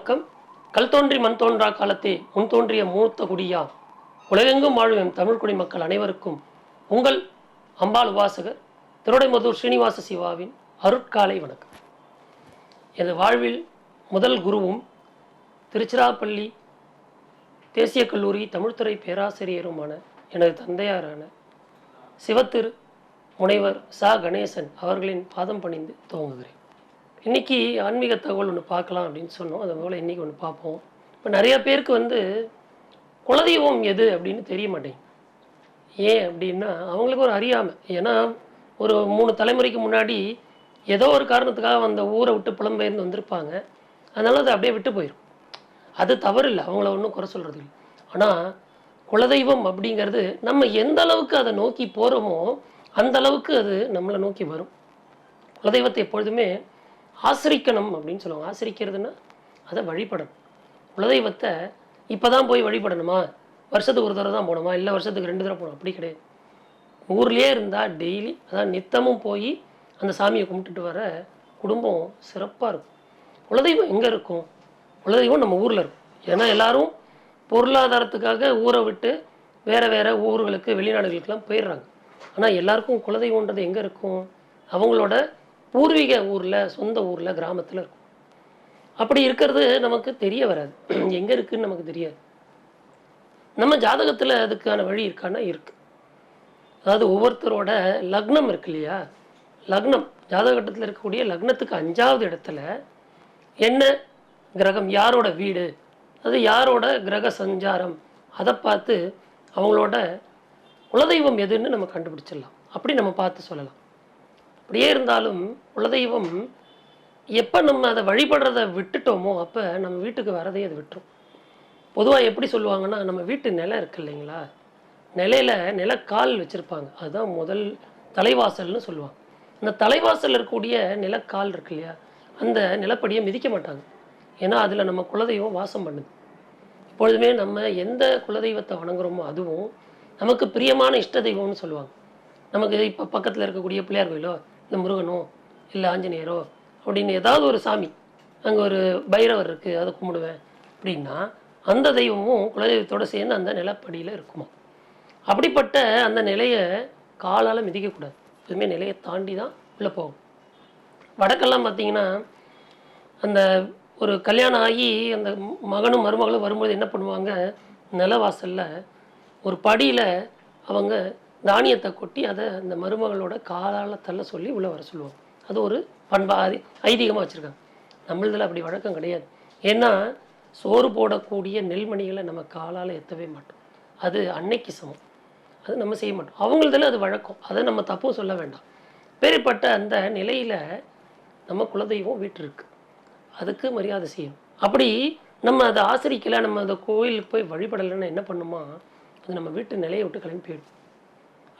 வணக்கம். கல் தோன்றி மண் தோன்றா காலத்தே முன் தோன்றிய மூத்த குடியா. உலகெங்கும் வாழும் எம் தமிழ் குடிமக்கள் அனைவருக்கும் உங்கள் அம்பாள் உபாசகர் திருடைமதூர் ஸ்ரீனிவாச சிவாவின் அருட்காலை வணக்கம். எனது வாழ்வில் முதல் குருவும் திருச்சிராப்பள்ளி தேசிய கல்லூரி தமிழ்துறை பேராசிரியருமான எனது தந்தையாரான சிவத்திரு முனைவர் சா. கணேசன் அவர்களின் பாதம் பணிந்து துவங்குகிறேன். இன்னைக்கு ஆன்மீக தகவல் ஒன்று பார்க்கலாம் அப்படின்னு சொன்னோம். அது போல் இன்னைக்கு ஒன்று பார்ப்போம். இப்போ நிறையா பேருக்கு வந்து குலதெய்வம் எது அப்படின்னு தெரிய மாட்டேங்குது. ஏன் அப்படின்னா அவங்களுக்கு ஒரு அறியாமை. ஏன்னா ஒரு மூணு தலைமுறைக்கு முன்னாடி ஏதோ ஒரு காரணத்துக்காக அந்த ஊரை விட்டு புலம்பெயர்ந்து வந்திருப்பாங்க. அதனால் அது அப்படியே விட்டு போயிடும் அது தவறு இல்லை அவங்கள ஒன்றும் குறை சொல்கிறது இல்லை ஆனால் குலதெய்வம் அப்படிங்கிறது நம்ம எந்த அளவுக்கு அதை நோக்கி போகிறோமோ அந்த அளவுக்கு அது நம்மளை நோக்கி வரும். குலதெய்வத்தை எப்பொழுதுமே ஆசிரிக்கணும் அப்படின்னு சொல்லுவாங்க. ஆசிரிக்கிறதுன்னா அதை வழிபடணும். குலதெய்வத்தை இப்போ தான் போய் வழிபடணுமா? வருஷத்துக்கு ஒரு தடவை தான் போகணுமா? இல்லை வருஷத்துக்கு ரெண்டு தடவை போகணும்? அப்படி கிடையாது. ஊர்லேயே இருந்தால் டெய்லி அதான் நித்தமும் போய் அந்த சாமியை கும்பிட்டுட்டு வர குடும்பம் சிறப்பாக இருக்கும். குலதெய்வம் எங்கே இருக்கும்? குலதெய்வம் நம்ம ஊரில் இருக்கும். ஏன்னா எல்லாரும் பொருளாதாரத்துக்காக ஊரை விட்டு வேறு வேறு ஊர்களுக்கு வெளிநாடுகளுக்கெல்லாம் போயிடுறாங்க. ஆனால் எல்லாருக்கும் குலதெய்வம்ன்றது எங்கே இருக்கும்? அவங்களோட பூர்வீக ஊரில் சொந்த ஊரில் கிராமத்தில் இருக்கும். அப்படி இருக்கிறது நமக்கு தெரிய வராது. எங்கே இருக்குன்னு நமக்கு தெரியாது. நம்ம ஜாதகத்தில் அதுக்கான வழி இருக்கான்னா இருக்குது அதாவது ஒவ்வொருத்தரோட லக்னம் இருக்கு இல்லையா? லக்னம் ஜாதகட்டத்தில் இருக்கக்கூடிய லக்னத்துக்கு அஞ்சாவது இடத்துல என்ன கிரகம் யாரோட வீடு அது யாரோட கிரக சஞ்சாரம் அதை பார்த்து அவங்களோட குலதெய்வம் எதுன்னு நம்ம கண்டுபிடிச்சிடலாம். அப்படி நம்ம பார்த்து சொல்லலாம். அப்படியே இருந்தாலும் குலதெய்வம் எப்போ நம்ம அதை வழிபடுறதை விட்டுட்டோமோ அப்போ நம்ம வீட்டுக்கு வரதையே அது விட்டுரும். பொதுவாக எப்படி சொல்லுவாங்கன்னா நம்ம வீட்டு நிலம் இருக்கு இல்லைங்களா? நிலையில நிலக்கால் வச்சுருப்பாங்க. அதுதான் முதல் தலைவாசல்னு சொல்லுவாங்க. அந்த தலைவாசலில் இருக்கக்கூடிய நிலக்கால் இருக்கு இல்லையா? அந்த நிலப்படியை மிதிக்க மாட்டாங்க. ஏன்னா அதில் நம்ம குலதெய்வம் வாசம் பண்ணுது. எப்பொழுதுமே நம்ம எந்த குலதெய்வத்தை வணங்குறோமோ அதுவும் நமக்கு பிரியமான இஷ்ட தெய்வம்னு சொல்லுவாங்க. நமக்கு இப்போ பக்கத்தில் இருக்கக்கூடிய பிள்ளையார் கோயிலோ இந்த முருகனோ இல்லை ஆஞ்சநேயரோ அப்படின்னு ஏதாவது ஒரு சாமி அங்கே ஒரு பைரவர் இருக்குது அதை கும்பிடுவேன் அப்படின்னா அந்த தெய்வமும் குலதெய்வத்தோட சேர்ந்து அந்த நிலப்படியில் இருக்குமா? அப்படிப்பட்ட அந்த நிலையை காலால் மிதிக்கக்கூடாது. எப்பவுமே நிலையை தாண்டி தான் உள்ளே போகும். வடக்கெல்லாம் பார்த்தீங்கன்னா அந்த ஒரு கல்யாணம் ஆகி அந்த மகனும் மருமகளும் வரும்போது என்ன பண்ணுவாங்க? நிலவாசலில் ஒரு படியில் அவங்க தானியத்தை கொட்டி அதை அந்த மருமகளோட காலால் தள்ள சொல்லி உள்ளே வர சொல்லுவாங்க அது ஒரு பண்பா ஐதீகமாக வச்சுருக்காங்க. நம்மளதில் அப்படி வழக்கம் கிடையாது. ஏன்னா சோறு போடக்கூடிய நெல்மணிகளை நம்ம காலால் எத்தவே மாட்டோம். அது அன்னைக்கு சமம். அது நம்ம செய்ய மாட்டோம். அவங்களதில் அது வழக்கம். அதை நம்ம தப்பும் சொல்ல வேண்டாம். பெரியப்பட்ட அந்த நிலையில் நம்ம குலதெய்வம் வீட்டு இருக்கு. அதுக்கு மரியாதை செய்யணும். அப்படி நம்ம அதை ஆசிரிக்கலை நம்ம அந்த கோயிலுக்கு போய் வழிபடலைன்னா என்ன பண்ணுமா? அது நம்ம வீட்டு நிலையை விட்டு கிளம்பி போயிடும்.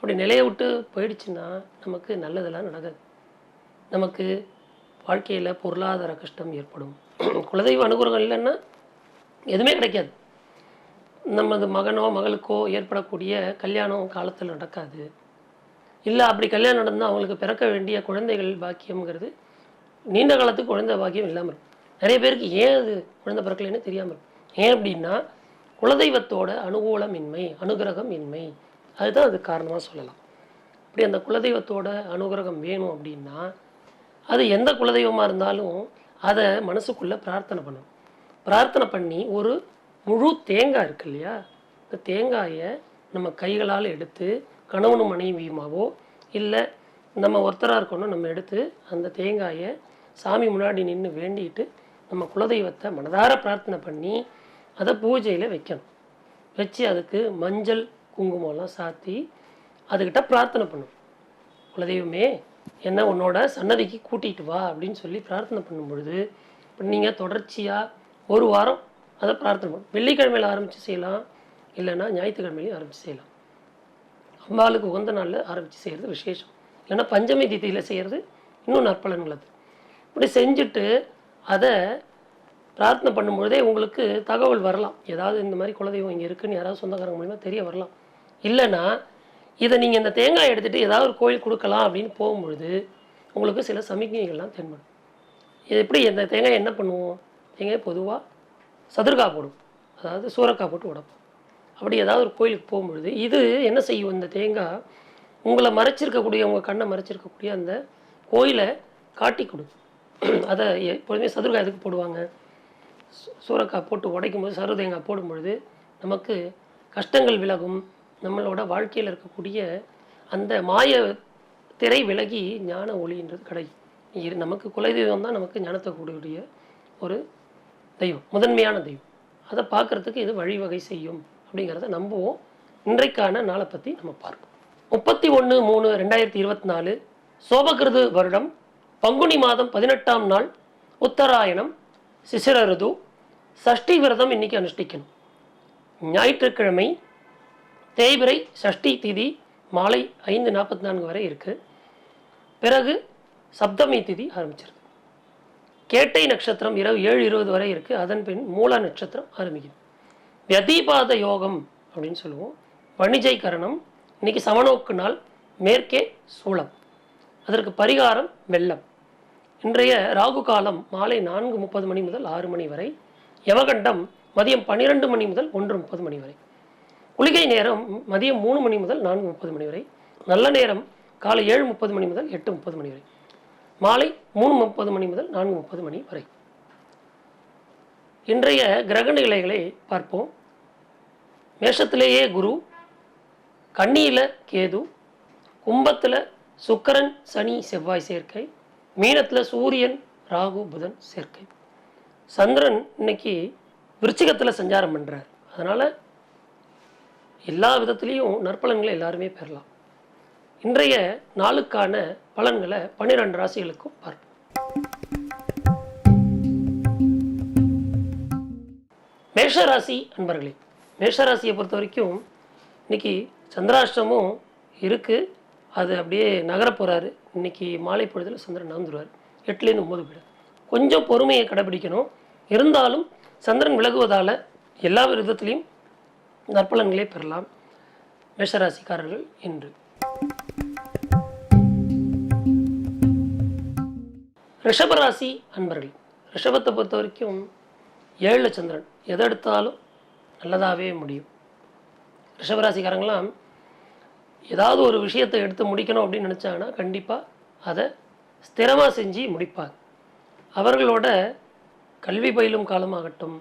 அப்படி நிலையை விட்டு போயிடுச்சுன்னா நமக்கு நல்லதெல்லாம் நடக்காது. நமக்கு வாழ்க்கையில் பொருளாதார கஷ்டம் ஏற்படும். குலதெய்வ அனுகூலங்கள் இல்லைன்னா எதுவுமே கிடைக்காது. நமது மகனோ மகளுக்கோ ஏற்படக்கூடிய கல்யாணம் காலத்தில் நடக்காது. இல்லை அப்படி கல்யாணம் நடந்தால் அவங்களுக்கு பிறக்க வேண்டிய குழந்தைகள் பாக்கியம்ங்கிறது நீண்ட காலத்துக்கு குழந்தை பாக்கியம் இல்லாமல் இருக்கும். நிறைய பேருக்கு ஏன் அது குழந்தை பிறக்கலைன்னு தெரியாமல் இருக்கும். ஏன் அப்படின்னா குலதெய்வத்தோட அனுகூலமின்மை அனுகிரகம் இன்மை அதுதான் அது காரணமாக சொல்லலாம். அப்படி அந்த குலதெய்வத்தோட அனுகிரகம் வேணும் அப்படின்னா அது எந்த குலதெய்வமாக இருந்தாலும் அதை மனசுக்குள்ளே பிரார்த்தனை பண்ணணும். பிரார்த்தனை பண்ணி ஒரு முழு தேங்காய் இருக்கு இல்லையா? இந்த தேங்காயை நம்ம கைகளால் எடுத்து கணவனும் மனைவியுமாவோ இல்லை நம்ம ஒருத்தராக இருக்கணும் நம்ம எடுத்து அந்த தேங்காயை சாமி முன்னாடி நின்று வேண்டிட்டு நம்ம குலதெய்வத்தை மனதார பிரார்த்தனை பண்ணி அதை பூஜையில் வைக்கணும். வச்சு அதுக்கு மஞ்சள் குங்குமம்லாம் சாத்தி அதுக்கிட்ட பிரார்த்தனை பண்ணும். குலதெய்வமே என்ன உன்னோட சன்னதிக்கு கூட்டிகிட்டு வா அப்படின்னு சொல்லி பிரார்த்தனை பண்ணும் பொழுது இப்போ நீங்கள் தொடர்ச்சியாக ஒரு வாரம் அதை பிரார்த்தனை பண்ணும் வெள்ளிக்கிழமையில் ஆரம்பித்து செய்யலாம் இல்லைன்னா ஞாயிற்றுக்கிழமையிலையும் ஆரம்பித்து செய்யலாம். அம்பாளுக்கு உகந்த நாளில் ஆரம்பித்து செய்கிறது விசேஷம். இல்லைன்னா பஞ்சமி திதியில் செய்கிறது இன்னும் நற்பலன் அது. இப்படி செஞ்சுட்டு அதை பிரார்த்தனை பண்ணும்பொழுதே உங்களுக்கு தகவல் வரலாம். ஏதாவது இந்த மாதிரி குலதெய்வம் இங்கே இருக்குன்னு யாராவது சொந்தக்காரங்க மூலிமா தெரிய வரலாம். இல்லைன்னா இதை நீங்கள் இந்த தேங்காய் எடுத்துகிட்டு ஏதாவது ஒரு கோயில் கொடுக்கலாம் அப்படின்னு போகும்பொழுது உங்களுக்கு சில சமிக்ஞைகள்லாம் தென்படும். இது எப்படி இந்த தேங்காய் என்ன பண்ணுவோம்? தேங்காய் பொதுவாக சதுர்கா போடும் அதாவது சூரக்காய் போட்டு உடப்போம். அப்படி ஏதாவது ஒரு கோயிலுக்கு போகும்பொழுது இது என்ன செய்யும் இந்த தேங்காய்? உங்களை மறைச்சிருக்கக்கூடிய உங்கள் கண்ணை மறைச்சிருக்கக்கூடிய அந்த கோயிலை காட்டி கொடுக்கும் அதை எப்பொழுதுமே சதுர்காய் எதுக்கு போடுவாங்க? சூரக்காய் போட்டு உடைக்கும் போது சரு தேங்காய் போடும்பொழுது நமக்கு கஷ்டங்கள் விலகும். நம்மளோட வாழ்க்கையில் இருக்கக்கூடிய அந்த மாய திரை விலகி ஞான ஒளின்றது கிடைக்கும் நமக்கு நமக்கு குலதெய்வம் தான் நமக்கு ஞானத்தை கூடிய ஒரு தெய்வம் முதன்மையான தெய்வம். அதை பார்க்கறதுக்கு இது வழிவகை செய்யும் அப்படிங்கிறத நம்புவோம். இன்றைக்கான நாளை பற்றி நம்ம பார்ப்போம். முப்பத்தி ஒன்று மூணு ரெண்டாயிரத்தி இருபத்தி நாலு சோபகிருது வருடம் பங்குனி மாதம் பதினெட்டாம் நாள் உத்தராயணம். சிசிரருது சஷ்டி விரதம் இன்னைக்கு அனுஷ்டிக்கணும். ஞாயிற்றுக்கிழமை தேய்பிரை சஷ்டி திதி மாலை ஐந்து நாற்பத்தி நான்கு வரை இருக்கு. பிறகு சப்தமி திதி ஆரம்பிச்சிருக்கு கேட்டை நட்சத்திரம் இரவு ஏழு இருபது வரை இருக்குது அதன் பின் மூல நட்சத்திரம் ஆரம்பிக்குது. வியதீபாத யோகம் அப்படின்னு சொல்லுவோம். வணிஜை கரணம். இன்னைக்கு சமநோக்கு நாள் மேற்கே சூளம். அதற்கு பரிகாரம் வெள்ளம். இன்றைய ராகு காலம் மாலை நான்கு முப்பது மணி முதல் ஆறு மணி வரை யமகண்டம் மதியம் பன்னிரெண்டு மணி முதல் ஒன்று முப்பது மணி வரை குளிகை நேரம் மதியம் மூணு மணி முதல் நான்கு முப்பது மணி வரை நல்ல நேரம் காலை ஏழு முப்பது மணி முதல் எட்டு முப்பது மணி வரை மாலை மூணு முப்பது மணி முதல் நான்கு முப்பது மணி வரை. இன்றைய கிரக நிலைகளை பார்ப்போம். மேஷத்திலேயே குரு கன்னியில் கேது கும்பத்தில் சுக்கரன் சனி செவ்வாய் சேர்க்கை மீனத்துல சூரியன் ராகு புதன் சேர்க்கை. சந்திரன் இன்னைக்கு விருச்சிகத்துல சஞ்சாரம் பண்ணுறார் அதனால எல்லா விதத்துலேயும் நற்பலன்களை எல்லாருமே பெறலாம். இன்றைய நாளுக்கான பலன்களை பன்னிரெண்டு ராசிகளுக்கும் பார்ப்போம். மேஷராசி அன்பர்களே மேஷராசியை பொறுத்த வரைக்கும் இன்னைக்கு சந்திராஷ்டமும் இருக்குது அது அப்படியே நகரப் இன்றைக்கி இன்னைக்கு மாலை பொழுதில் சந்திரன் நகர்ந்துருவார். எட்டுலேருந்து ஒம்பது போயிடும். கொஞ்சம் பொறுமையை கடைபிடிக்கணும். இருந்தாலும் சந்திரன் விலகுவதால் எல்லா விதத்துலேயும் நற்பலன்களை பெறலாம். மேஷராசிக்காரர்கள் என்று. ரிஷபராசி அன்பர்கள் ரிஷபத்தை பொறுத்த வரைக்கும் ஏழு சந்திரன். எதை எடுத்தாலும் நல்லதாகவே முடியும். ரிஷபராசிக்காரங்களாம் ஏதாவது ஒரு விஷயத்தை எடுத்து முடிக்கணும் அப்படின்னு நினச்சாங்கன்னா கண்டிப்பாக அதை ஸ்திரமாக செஞ்சு முடிப்பாங்க. அவர்களோட கல்வி பயிலும் காலமாகட்டும்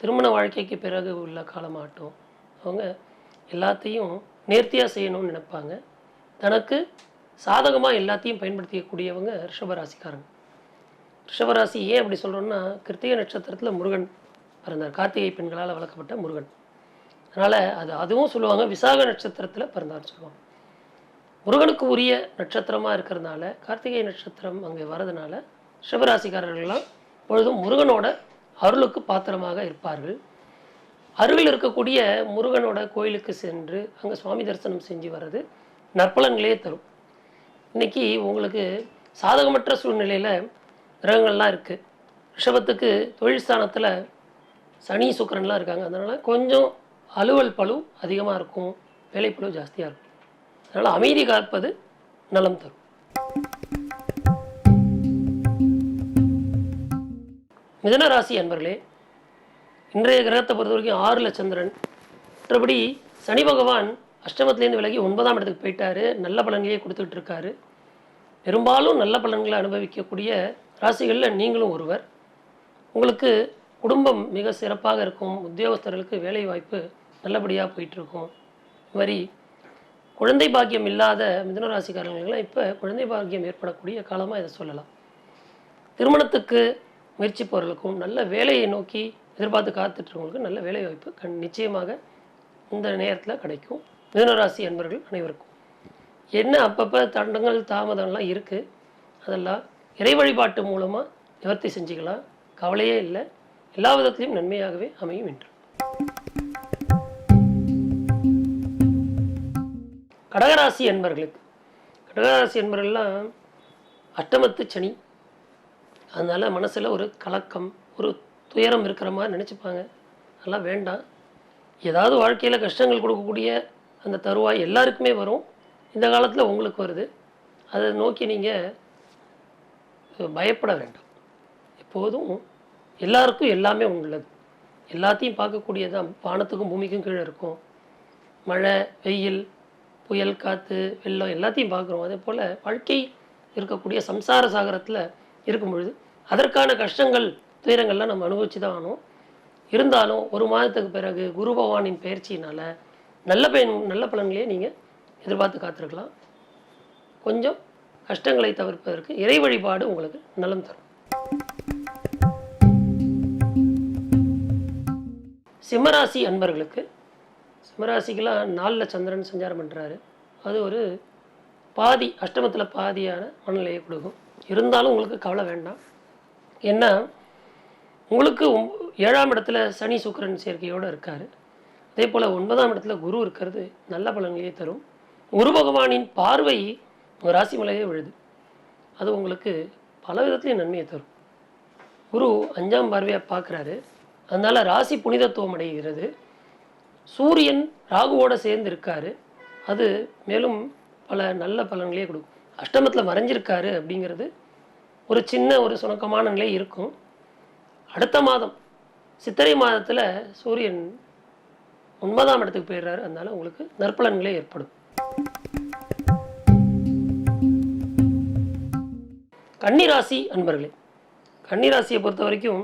திருமண வாழ்க்கைக்கு பிறகு உள்ள காலமாகட்டும் அவங்க எல்லாத்தையும் நேர்த்தியாக செய்யணும்னு நினைப்பாங்க. தனக்கு சாதகமாக எல்லாத்தையும் பயன்படுத்திக்கக்கூடியவங்க ரிஷபராசிக்காரங்க. ரிஷபராசி ஏன் அப்படி சொல்கிறோன்னா கிருத்திகை நட்சத்திரத்தில் முருகன் பிறந்தார். கார்த்திகை பெண்களால் வளர்க்கப்பட்ட முருகன். அதனால் அது அதுவும் சொல்லுவாங்க விசாக நட்சத்திரத்தில் பிறந்தான்னு சொல்லுவாங்க. முருகனுக்கு உரிய நட்சத்திரமாக இருக்கிறதுனால கார்த்திகை நட்சத்திரம் அங்கே வரதுனால சிவராசிக்காரர்கள்லாம் பொழுதும் முருகனோட அருளுக்கு பாத்திரமாக இருப்பார்கள். அருகில் இருக்கக்கூடிய முருகனோட கோயிலுக்கு சென்று அங்கே சுவாமி தரிசனம் செஞ்சு வர்றது நற்பலன்களே தரும். இன்னைக்கு உங்களுக்கு சாதகமற்ற சூழ்நிலையில் கிரகங்கள்லாம் இருக்குது ரிஷபத்துக்கு தொழில் ஸ்தானத்தில் சனி சுக்கரன்லாம் இருக்காங்க. அதனால் கொஞ்சம் அலுவல் பளு அதிகமாக இருக்கும் வேலைப்பளு ஜாஸ்தியாக இருக்கும். அதனால் அமைதி காப்பது நலம் தரும். மிதன ராசி அன்பர்களே இன்றைய கிரகத்தை பொறுத்த வரைக்கும் ஆறில் சந்திரன். மற்றபடி சனி பகவான் அஷ்டமத்துலேருந்து விலகி ஒன்பதாம் இடத்துக்கு போயிட்டாரு. நல்ல பலன்களையே கொடுத்துட்டு இருக்காரு பெரும்பாலும் நல்ல பலன்களை அனுபவிக்கக்கூடிய ராசிகளில் நீங்களும் ஒருவர். உங்களுக்கு குடும்பம் மிக சிறப்பாக இருக்கும். உத்தியோகஸ்தர்களுக்கு வேலை வாய்ப்பு நல்லபடியாக போயிட்டுருக்கும். இது மாதிரி குழந்தை பாக்கியம் இல்லாத மிதனராசிக்காரங்களுக்கெல்லாம் இப்போ குழந்தை பாக்கியம் ஏற்படக்கூடிய காலமாக இதை சொல்லலாம். திருமணத்துக்கு முயற்சிப்பவர்களுக்கும் நல்ல வேலையை நோக்கி எதிர்பார்த்து காத்துட்ருக்கவங்களுக்கு நல்ல வேலை வாய்ப்பு கண் நிச்சயமாக இந்த நேரத்தில் கிடைக்கும். மிதனராசி அன்பர்கள் அனைவருக்கும். என்ன அப்பப்போ தண்டங்கள் தாமதம்லாம் இருக்குது அதெல்லாம் இறை வழிபாட்டு மூலமாக நிவர்த்தி செஞ்சுக்கலாம். கவலையே இல்லை. எல்லா விதத்திலையும் நன்மையாகவே அமையும் என்று. கடகராசி என்பர்களுக்கு கடகராசி என்பர்கள்லாம் அஷ்டமத்து சனி. அதனால் மனசில் ஒரு கலக்கம் ஒரு துயரம் இருக்கிற மாதிரி நினச்சிப்பாங்க. அதெல்லாம் வேண்டாம். ஏதாவது வாழ்க்கையில் கஷ்டங்கள் கொடுக்கக்கூடிய அந்த தருவாய் எல்லாருக்குமே வரும். இந்த காலத்தில் உங்களுக்கு வருது. அதை நோக்கி நீங்கள் பயப்பட வேண்டாம். எப்போதும் எல்லாருக்கும் எல்லாமே உள்ளது. எல்லாத்தையும் பார்க்கக்கூடியதான் வானத்துக்கும் பூமிக்கும் கீழே இருக்கும். மழை வெயில் புயல் காற்று வெள்ளம் எல்லாத்தையும் பார்க்குறோம். அதே போல் வாழ்க்கை இருக்கக்கூடிய சம்சார சாகரத்தில் இருக்கும் பொழுது அதற்கான கஷ்டங்கள் துயரங்கள்லாம் நம்ம அனுபவிச்சு தான் ஆகணும். இருந்தாலும் ஒரு மாதத்துக்கு பிறகு குரு பகவானின் பயிற்சியினால் நல்ல பயன் நல்ல பலன்களையே நீங்கள் எதிர்பார்த்து காத்திருக்கலாம். கொஞ்சம் கஷ்டங்களை தவிர்ப்பதற்கு இறை வழிபாடு உங்களுக்கு நலம் தரும். சிம்மராசி அன்பர்களுக்கு சிம்மராசிக்கெல்லாம் நாளில் சந்திரன் சஞ்சாரம் பண்ணுறாரு அது ஒரு பாதி அஷ்டமத்தில் பாதியான மனநிலையை கொடுக்கும். இருந்தாலும் உங்களுக்கு கவலை வேண்டாம். என்ன உங்களுக்கு ஏழாம் இடத்துல சனி சுக்கரன் சேர்க்கையோடு இருக்கார். அதே போல் ஒன்பதாம் இடத்துல குரு இருக்கிறது நல்ல பலன்களையே தரும். குரு பகவானின் பார்வை உங்கள் ராசி மலையே விழுது. அது உங்களுக்கு பல விதத்துலையும் நன்மையை தரும். குரு அஞ்சாம் பார்வையாக பார்க்குறாரு. அதனால் ராசி புனிதத்துவம் அடைகிறது. சூரியன் ராகுவோடு சேர்ந்து இருக்காரு அது மேலும் பல நல்ல பலன்களே கொடுக்கும். அஷ்டமத்தில் மறைஞ்சிருக்காரு அப்படிங்கிறது ஒரு சின்ன ஒரு சுணக்கமான நிலை இருக்கும். அடுத்த மாதம் சித்திரை மாதத்தில் சூரியன் ஒன்பதாம் இடத்துக்கு போயிடுறாரு. அதனால உங்களுக்கு நற்பலன்களே ஏற்படும். கன்னிராசி அன்பர்களே கன்னிராசியை பொறுத்த வரைக்கும்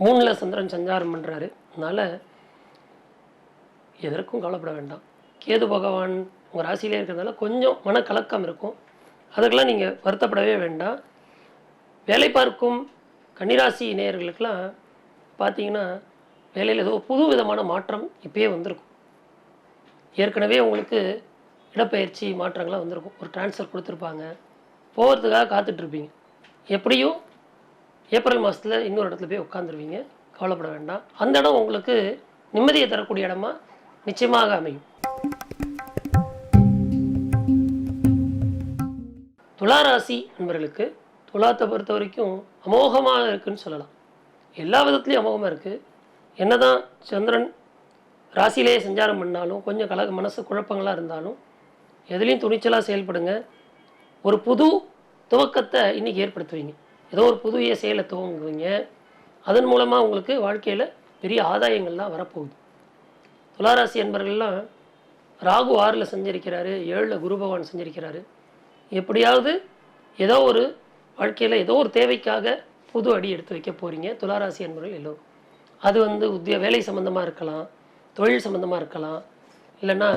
மூணில் சந்திரன் சஞ்சாரம் பண்ணுறாரு அதனால் எதற்கும் கவலைப்பட வேண்டாம். கேது பகவான் உங்கள் ராசியிலே இருக்கிறதுனால கொஞ்சம் மனக்கலக்கம் இருக்கும். அதுக்கெல்லாம் நீங்கள் வருத்தப்படவே வேண்டாம். வேலை பார்க்கும் கன்னிராசி நேயர்களுக்கெல்லாம் பார்த்தீங்கன்னா வேலையில் ஏதோ புது விதமான மாற்றம் இப்போயே வந்திருக்கும். ஏற்கனவே உங்களுக்கு இடப்பெயர்ச்சி மாற்றங்கள்லாம் வந்திருக்கும். ஒரு ட்ரான்ஸ்ஃபர் கொடுத்துருப்பாங்க. போகிறதுக்காக காத்துட்ருப்பீங்க. எப்படியும் ஏப்ரல் மாதத்தில் இன்னொரு இடத்துல போய் உட்காந்துருவீங்க கவலைப்பட வேண்டாம். அந்த இடம் உங்களுக்கு நிம்மதியை தரக்கூடிய இடமா நிச்சயமாக அமையும். துளாராசி நண்பர்களுக்கு துலாத்தை பொறுத்த வரைக்கும் அமோகமாக இருக்குன்னு சொல்லலாம். எல்லா விதத்துலேயும் அமோகமாக இருக்குது என்னதான் சந்திரன் ராசியிலேயே சஞ்சாரம் பண்ணாலும் கொஞ்சம் கலக மனசு குழப்பங்களாக இருந்தாலும் எதுலேயும் துணிச்சலாக செயல்படுங்க. ஒரு புது துவக்கத்தை இன்றைக்கி ஏற்படுத்துவீங்க. ஏதோ ஒரு புதிய செயலை துவங்குவீங்க. அதன் மூலமாக உங்களுக்கு வாழ்க்கையில் பெரிய ஆதாயங்கள்லாம் வரப்போகுது. துளாராசி என்பர்கள்லாம் ராகு ஆறில் செஞ்சிருக்கிறாரு ஏழில் குரு பகவான் செஞ்சிருக்கிறாரு. எப்படியாவது ஏதோ ஒரு வாழ்க்கையில் ஏதோ ஒரு தேவைக்காக புது அடி எடுத்து வைக்க போகிறீங்க துளாராசி என்பவர்கள் எல்லோரும். அது வந்து உத்திய வேலை சம்மந்தமாக இருக்கலாம் தொழில் சம்மந்தமாக இருக்கலாம் இல்லைன்னா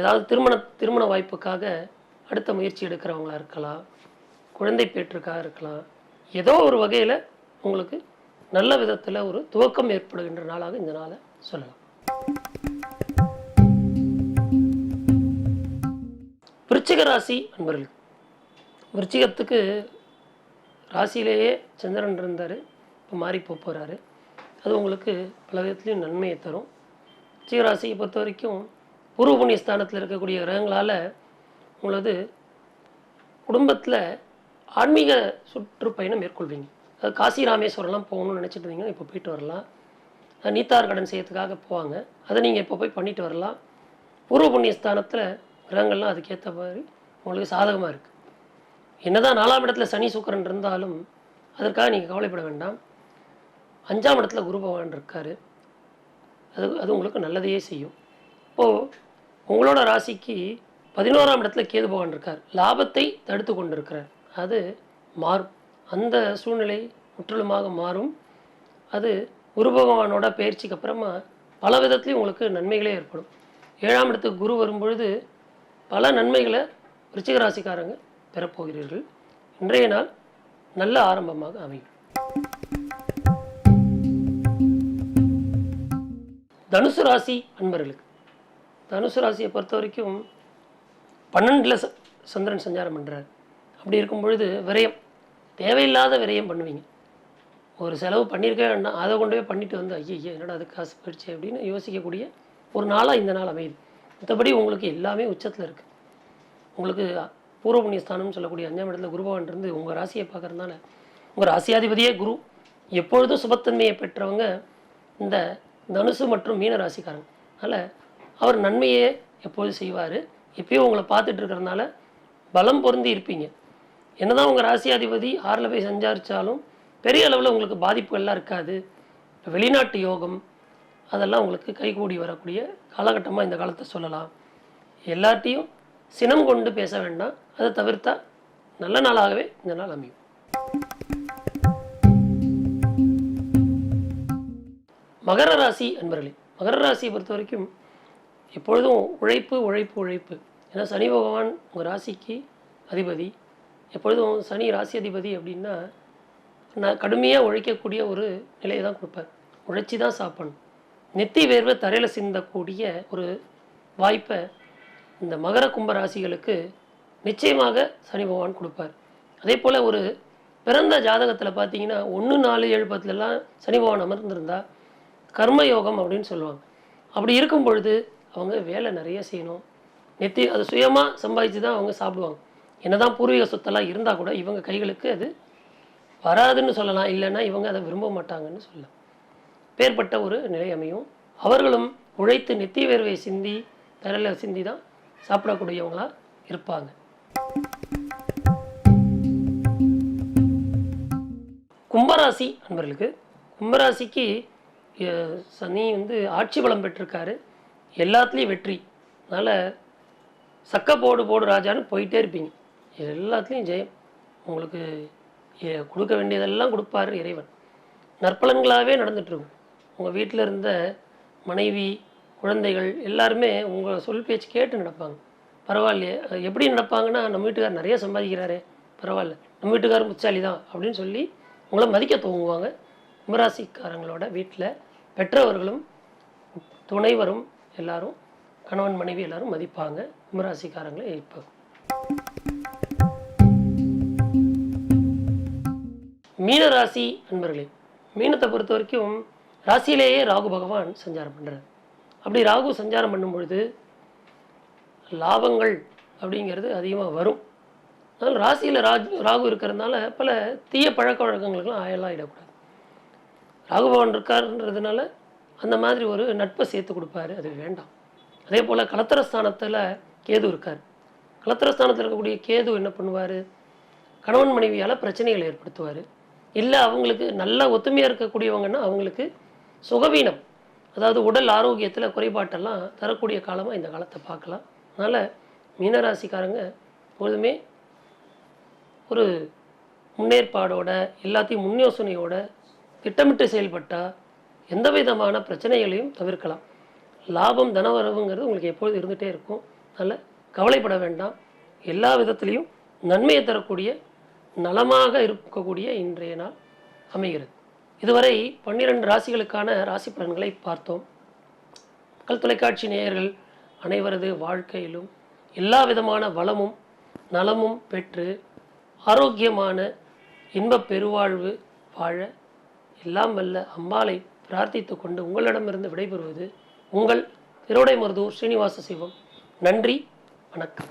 ஏதாவது திருமண திருமண வாய்ப்புக்காக அடுத்த முயற்சி எடுக்கிறவங்களா இருக்கலாம் குழந்தை பேற்றுக்காக இருக்கலாம். ஏதோ ஒரு வகையில் உங்களுக்கு நல்ல விதத்தில் ஒரு துவக்கம் ஏற்படுகின்ற நாளாக இந்த நாளை சொல்லலாம். விருச்சிக ராசி அன்பர்கள். விருச்சிகத்துக்கு ராசியிலேயே சந்திரன் இருந்தார். இப்போ மாறி போக போகிறாரு அது உங்களுக்கு பல விதத்துலேயும் நன்மையை தரும். விருச்சிக ராசியை பொறுத்த வரைக்கும் பூர்வ புண்ணிய ஸ்தானத்தில் இருக்கக்கூடிய கிரகங்களால் உங்களது குடும்பத்தில் ஆன்மீக சுற்றுப்பயணம் மேற்கொள்வீங்க. அது காசி ராமேஸ்வரம்லாம் போகணும்னு நினச்சிட்டு இருந்தீங்கன்னா இப்போ போயிட்டு வரலாம். நீத்தார் கடன் செய்யறதுக்காக போவாங்க. அதை நீங்கள் இப்போ போய் பண்ணிட்டு வரலாம். பூர்வ புண்ணிய ஸ்தானத்தில் கிரகங்கள்லாம் அதுக்கேற்ற மாதிரி உங்களுக்கு சாதகமாக இருக்குது என்னதான் நாலாம் இடத்துல சனி சுக்கரன் இருந்தாலும் அதற்காக நீங்கள் கவலைப்பட வேண்டாம். அஞ்சாம் இடத்துல குரு பகவான் இருக்கார். அது அது உங்களுக்கு நல்லதையே செய்யும். இப்போது உங்களோட ராசிக்கு பதினோராம் இடத்துல கேது பகவான் இருக்கார். லாபத்தை தடுத்து கொண்டு இருக்கிறார் அது மாறும். அந்த சூழ்நிலை முற்றிலுமாக மாறும். அது குரு பகவானோட பயிற்சிக்கு அப்புறமா பல விதத்துலையும் உங்களுக்கு நன்மைகளே ஏற்படும். ஏழாம் இடத்துக்கு குரு வரும்பொழுது பல நன்மைகளை விருச்சிக ராசிக்காரங்க பெறப்போகிறீர்கள். இன்றைய நாள் நல்ல ஆரம்பமாக அமையும். தனுசு ராசி அன்பர்களுக்கு. தனுசு ராசியை பொறுத்த வரைக்கும் பன்னெண்டில் ச சந்திரன் சஞ்சாரம் பண்ணுறாரு அப்படி இருக்கும் பொழுது விரயம் தேவையில்லாத விரயம் பண்ணுவீங்க. ஒரு செலவு பண்ணியிருக்கே வேண்டாம் அதை கொண்டு போய் பண்ணிட்டு வந்து ஐயோ என்னடா அது காசு போயிடுச்சு அப்படின்னு யோசிக்கக்கூடிய ஒரு நாளாக இந்த நாள் அமையுது. மற்றபடி உங்களுக்கு எல்லாமே உச்சத்தில் இருக்குது உங்களுக்கு பூர்வ புண்ணிய ஸ்தானம்னு சொல்லக்கூடிய அஞ்சாம் இடத்துல குருபவன் இருந்து உங்கள் ராசியை பார்க்குறதுனால உங்கள் ராசியாதிபதியே குரு. எப்பொழுதும் சுபத்தன்மையை பெற்றவங்க இந்த தனுசு மற்றும் மீன ராசிக்காரங்க. அதனால் அவர் நன்மையே எப்போதும் செய்வார். எப்பயும் உங்களை பார்த்துட்டு இருக்கிறதுனால பலம் பொருந்தி இருப்பீங்க. என்னதான் உங்கள் ராசியாதிபதி ஆறில் போய் சஞ்சாரித்தாலும் பெரிய அளவில் உங்களுக்கு பாதிப்புகள்லாம் இருக்காது. வெளிநாட்டு யோகம் அதெல்லாம் உங்களுக்கு கைகூடி வரக்கூடிய காலகட்டமாக இந்த காலத்தை சொல்லலாம். எல்லார்ட்டையும் சினம் கொண்டு பேச வேண்டாம். அதை தவிர்த்தா நல்ல நாளாகவே இந்த நாள் அமையும். மகர ராசி அன்பர்களே மகர ராசியை பொறுத்த வரைக்கும் எப்பொழுதும் உழைப்பு உழைப்பு உழைப்பு. ஏன்னா சனி பகவான் உங்கள் ராசிக்கு அதிபதி. எப்பொழுதும் சனி ராசி அதிபதி அப்படின்னா நான் கடுமையாக உழைக்கக்கூடிய ஒரு நிலையை தான் கொடுப்பார். உழைச்சி தான் சாப்பிடணும். நெத்தி வேர்வை தரையில் சிந்தக்கூடிய ஒரு வாய்ப்பை இந்த மகர கும்ப ராசிகளுக்கு நிச்சயமாக சனி பகவான் கொடுப்பார். அதே போல் ஒரு பிறந்த ஜாதகத்தில் பார்த்தீங்கன்னா ஒன்று நாலு ஏழு பத்துலலாம் சனி பகவான் அமர்ந்திருந்தா கர்மயோகம் அப்படின்னு சொல்லுவாங்க. அப்படி இருக்கும் பொழுது அவங்க வேலை நிறைய செய்யணும். நெத்தி அது சுயமாக சம்பாதிச்சு தான் அவங்க சாப்பிடுவாங்க. என்னதான் பூர்வீக சொத்தெல்லாம் இருந்தால் கூட இவங்க கைகளுக்கு அது வராதுன்னு சொல்லலாம். இல்லைன்னா இவங்க அதை விரும்ப மாட்டாங்கன்னு சொல்லலாம். பேர்பட்ட ஒரு நிலை அமையும். அவர்களும் உழைத்து நெத்தி வேர்வை சிந்தி தரல சிந்தி தான் சாப்பிடக்கூடியவங்களா இருப்பாங்க. கும்பராசி அன்பர்களுக்கு கும்பராசிக்கு சனி வந்து ஆட்சி பலம் பெற்றிருக்காரு. எல்லாத்துலேயும் வெற்றி. அதனால் சக்க போடு போடு ராஜான்னு போயிட்டே இருப்பீங்க. எல்லாத்துலேயும் ஜெயம். உங்களுக்கு கொடுக்க வேண்டியதெல்லாம் கொடுப்பாரு இறைவன். நற்பலன்களாகவே நடந்துட்டுருக்கும் உங்கள் வீட்டில் இருந்த மனைவி குழந்தைகள் எல்லாருமே உங்கள் சொல் பேச்சு கேட்டு நடப்பாங்க. பரவாயில்லையே. எப்படி நடப்பாங்கன்னா நம்ம வீட்டுக்கார் நிறைய சம்பாதிக்கிறாரே. பரவாயில்ல. நம்ம வீட்டுக்கார் புத்தாலி தான் அப்படின்னு சொல்லி உங்களை மதிக்க துவங்குவாங்க. கும்பராசிக்காரங்களோட வீட்டில் பெற்றவர்களும் துணைவரும் எல்லாரும் கணவன் மனைவி எல்லாரும் மதிப்பாங்க. கும்பராசிக்காரங்களை இப்போ. மீனராசி அன்பர்களே மீனத்தை பொறுத்த வரைக்கும் ராசியிலேயே ராகு பகவான் சஞ்சாரம் பண்ணுறார் அப்படி ராகு சஞ்சாரம் பண்ணும் பொழுது லாபங்கள் அப்படிங்கிறது அதிகமாக வரும். அதனால் ராசியில் ராஜ் ராகு இருக்கிறதுனால பல தீய பழக்க வழக்கங்களுக்கெல்லாம் ஆயலாயிடக்கூடாது ராகு பகவான் இருக்காருன்றதுனால அந்த மாதிரி ஒரு நட்பை சேர்த்து கொடுப்பாரு. அது வேண்டாம். அதே போல் கலத்திரஸ்தானத்தில் கேது இருக்கார். கலத்திரஸ்தானத்தில் இருக்கக்கூடிய கேது என்ன பண்ணுவார்? கணவன் மனைவியால் பிரச்சனைகளை ஏற்படுத்துவார். இல்லை அவங்களுக்கு நல்ல ஒத்துமையாக இருக்கக்கூடியவங்கன்னா அவங்களுக்கு சுகவீனம் அதாவது உடல் ஆரோக்கியத்தில் குறைபாட்டெல்லாம் தரக்கூடிய காலமாக இந்த காலத்தை பார்க்கலாம். அதனால் மீனராசிக்காரங்க எப்பொழுதுமே ஒரு முன்னேற்பாடோட எல்லாத்தையும் முன்னோசனையோட திட்டமிட்டு செயல்பட்டால் எந்த விதமான பிரச்சனைகளையும் தவிர்க்கலாம். லாபம் தனவரவுங்கிறது உங்களுக்கு எப்பொழுது இருந்துகிட்டே இருக்கும். அதனால் கவலைப்பட வேண்டாம். எல்லா விதத்துலேயும் நன்மையை தரக்கூடிய நலமாக இருக்கக்கூடிய இன்றைய நாள் அமைகிறது. இதுவரை பன்னிரண்டு ராசிகளுக்கான ராசி பலன்களை பார்த்தோம். மக்கள் தொலைக்காட்சி நேயர்கள் அனைவரது வாழ்க்கையிலும் எல்லா விதமான வளமும் நலமும் பெற்று ஆரோக்கியமான இன்பப் பெருவாழ்வு வாழ எல்லாம் வல்ல அம்பாளை பிரார்த்தித்து கொண்டு உங்களிடமிருந்து விடைபெறுவது உங்கள் திருவிடை மருதூர் ஸ்ரீனிவாச சிவம் நன்றி வணக்கம்.